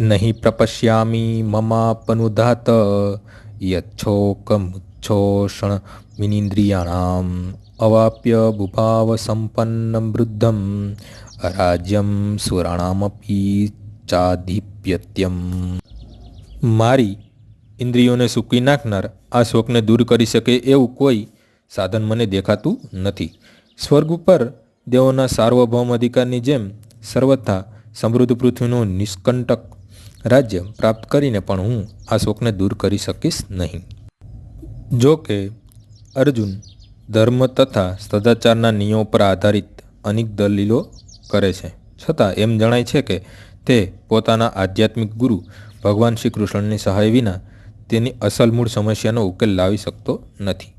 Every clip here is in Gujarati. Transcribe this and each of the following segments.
નહીં પ્રપશ્યામી મમાપનુધાત યચ્છોકમુચ્છોષણ વિનિન્દ્રિયાણામ અવાપ્ય ભૂભાવ સંપન્ન વૃદ્ધમ રાજ્યમ સુરાણામપી ચાધિપ્યત્યમ મારી ઇન્દ્રિયોને સૂકી નાખનાર આ શોકને દૂર કરી શકે એવું કોઈ સાધન મને દેખાતું નથી સ્વર્ગ ઉપર દેવોના સાર્વભૌમ અધિકારની જેમ સર્વથા સમૃદ્ધ પૃથ્વીનું નિષ્કંટક રાજ્ય પ્રાપ્ત કરીને પણ હું આ શોકને દૂર કરી શકીશ નહીં. જો કે, અર્જુન ધર્મ તથા સદાચારના નિયમો પર આધારિત અનેક દલીલો કરે છે. છતાં એમ જણાય છે કે તે પોતાના આધ્યાત્મિક ગુરુ ભગવાન શ્રી કૃષ્ણની સહાય વિના તેની અસલ મૂળ સમસ્યાનો ઉકેલ લાવી શકતો નથી.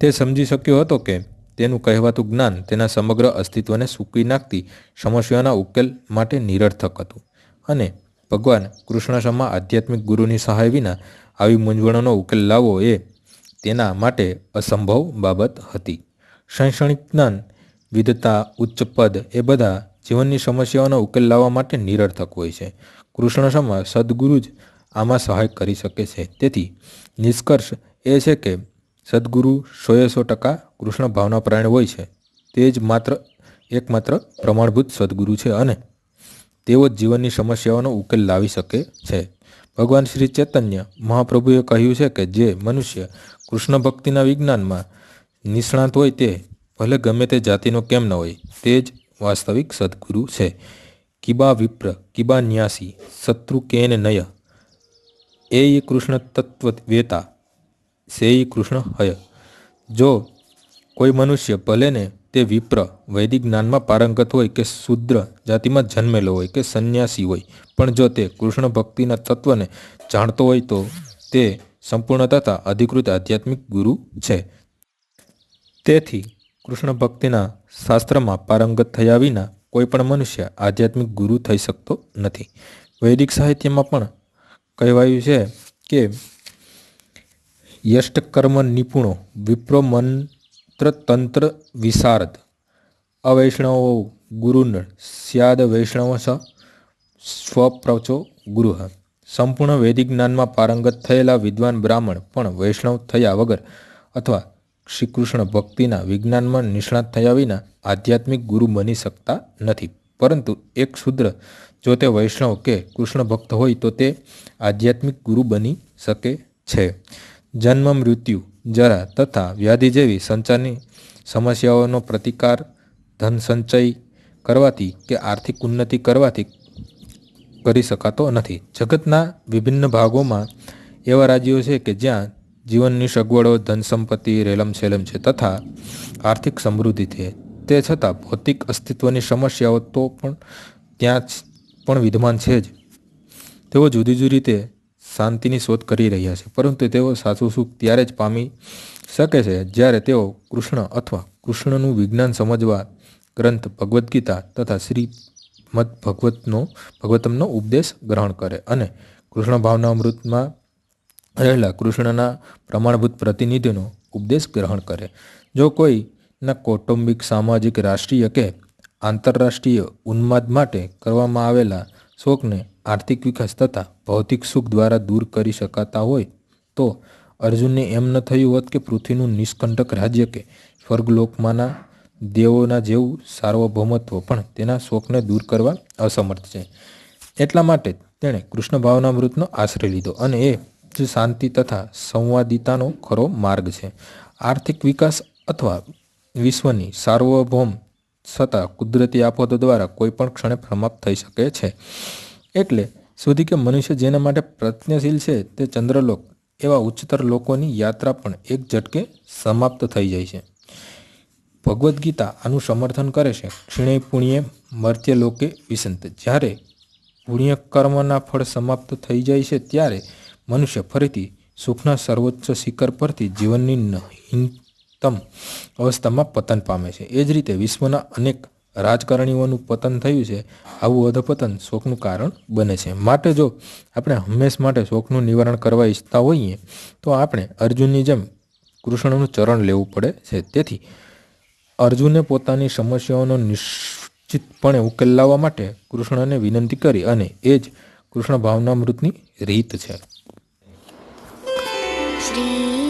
તે સમજી શક્યો હતો કે તેનું કહેવાતું જ્ઞાન તેના સમગ્ર અસ્તિત્વને સૂકી નાખતી સમસ્યાના ઉકેલ માટે નિરર્થક હતું અને ભગવાન કૃષ્ણ સમા આધ્યાત્મિક ગુરુની સહાય વિના આવી મૂંઝવણોનો ઉકેલ લાવવો એ તેના માટે અસંભવ બાબત હતી. શૈક્ષણિક જ્ઞાન, વિધતા, ઉચ્ચ પદ એ બધા જીવનની સમસ્યાઓનો ઉકેલ લાવવા માટે નિરર્થક હોય છે. કૃષ્ણ શર્મા સદગુરુ જ આમાં સહાય કરી શકે છે. તેથી નિષ્કર્ષ એ છે કે સદગુરુ સોએ સો ટકા કૃષ્ણ ભાવના ભાવનાપરાયણ હોય છે. તે જ માત્ર, એકમાત્ર પ્રમાણભૂત સદગુરુ છે અને તેઓ જ જીવનની સમસ્યાઓનો ઉકેલ લાવી શકે છે. ભગવાન શ્રી ચૈતન્ય મહાપ્રભુએ કહ્યું છે કે જે મનુષ્ય કૃષ્ણ ભક્તિના વિજ્ઞાનમાં નિષ્ણાત હોય તે ભલે ગમે તે જાતિનો કેમ ન હોય, તે જ વાસ્તવિક સદગુરુ છે. કિબા વિપ્ર, કિબા ન્યાસી, શત્રુ કેન નય એ કૃષ્ણ તત્વ વેતા સેઈ કૃષ્ણ હય. જો કોઈ મનુષ્ય ભલે ને તે વિપ્ર વૈદિક જ્ઞાનમાં પારંગત હોય કે શુદ્ર જાતિમાં જન્મેલો હોય કે સંન્યાસી હોય. પણ જો તે કૃષ્ણ ભક્તિના તત્વને જાણતો હોય તો તે સંપૂર્ણ તથા અધિકૃત આધ્યાત્મિક ગુરુ છે. તેથી કૃષ્ણ ભક્તિના શાસ્ત્રમાં પારંગત થયા વિના કોઈ પણ મનુષ્ય આધ્યાત્મિક ગુરુ થઈ શકતો નથી. વૈદિક સાહિત્યમાં પણ કહેવાયું છે કે યષ્ટકર્મ નિપુણો વિપ્રો મંત્ર તંત્ર વિશારદ. અવૈષ્ણવો ગુરુન સ્યાદ વૈષ્ણવ સ સ્વપ્રચો ગુરુહ સંપૂર્ણ વૈદિક જ્ઞાનમાં પારંગત થયેલા વિદ્વાન બ્રાહ્મણ પણ વૈષ્ણવ થયા વગર અથવા શ્રી કૃષ્ણ ભક્તિના વિજ્ઞાનમાં નિષ્ણાત થયા વિના આધ્યાત્મિક ગુરુ બની શકતા નથી. પરંતુ એક શુદ્ર જો તે વૈષ્ણવ કે કૃષ્ણ ભક્ત હોય તો તે આધ્યાત્મિક ગુરુ બની શકે છે. જન્મ મૃત્યુ. જરા તથા વ્યાધિ જેવી સંચારની સમસ્યાઓનો પ્રતિકાર ધન સંચય કરવાથી કે આર્થિક ઉન્નતિ કરવાથી કરી શકાતો નથી. જગતના વિભિન્ન ભાગોમાં એવા રાજ્યો છે કે જ્યાં જીવનની સગવડો, ધન સંપત્તિ રેલમસેલમ છે તથા આર્થિક સમૃદ્ધિ છે. તે છતાં ભૌતિક અસ્તિત્વની સમસ્યાઓ તો પણ ત્યાં પણ વિદ્યમાન છે જ. તેઓ જુદી જુદી રીતે શાંતિની શોધ કરી રહ્યા છે. પરંતુ તેઓ સાચું સુખ ત્યારે જ પામી શકે છે જ્યારે તેઓ કૃષ્ણ અથવા કૃષ્ણનું વિજ્ઞાન સમજવા ગ્રંથ ભગવદ્ ગીતા તથા શ્રી મદ ભગવતનો, ભગવતમનો ઉપદેશ ગ્રહણ કરે અને કૃષ્ણ ભાવના અમૃતમાં રહેલા કૃષ્ણના પ્રમાણભૂત પ્રતિનિધિનો ઉપદેશ ગ્રહણ કરે. જો કોઈના કૌટુંબિક, સામાજિક, રાષ્ટ્રીય કે આંતરરાષ્ટ્રીય ઉન્માદ માટે કરવામાં આવેલા શોકને આર્થિક વિકાસ તથા ભૌતિક સુખ દ્વારા દૂર કરી શકાતા હોય તો અર્જુનને એમ ન થયું હોત કે પૃથ્વીનું નિષ્કંટક રાજ્ય કે સ્વર્ગલોકમાંના દેવોના જેવું સાર્વભૌમત્વ, પણ તેના શોકને દૂર કરવા અસમર્થ છે. એટલા માટે તેણે કૃષ્ણ ભાવનામૃતનો આશ્રય લીધો અને એ જ શાંતિ તથા સંવાદિતાનો ખરો માર્ગ છે. આર્થિક વિકાસ અથવા વિશ્વની સાર્વભૌમ છતાં કુદરતી આફતો દ્વારા કોઈ પણ ક્ષણે સમાપ્ત થઈ શકે છે. એટલે સુધી કે મનુષ્ય જેના માટે પ્રયત્નશીલ છે તે ચંદ્રલોક એવા ઉચ્ચતર લોકોની યાત્રા પણ એક ઝટકે સમાપ્ત થઈ જાય છે. ભગવદ્ ગીતા આનું સમર્થન કરે છે. ક્ષીણે પુણ્ય મર્ત્ય લોકે વિસંત. જ્યારે પુણ્ય કર્મના ફળ સમાપ્ત થઈ જાય છે ત્યારે મનુષ્ય ફરીથી સુખના સર્વોચ્ચ શિખર પરથી જીવનની નહીનતમ અવસ્થામાં પતન પામે છે. એ જ રીતે વિશ્વના અનેક રાજકારણીઓનું પતન થયું છે, આવું અધપતન શોકનું કારણ બને છે. માટે જો આપણે હંમેશ માટે શોકનું નિવારણ કરવા ઈચ્છતા હોઈએ, તો આપણે અર્જુનની જેમ કૃષ્ણનું ચરણ લેવું પડે છે. તેથી અર્જુને પોતાની સમસ્યાઓનો નિશ્ચિતપણે ઉકેલ લાવવા માટે કૃષ્ણને વિનંતી કરી અને એ જ કૃષ્ણ ભાવનામૃતની રીત છે. શ્રી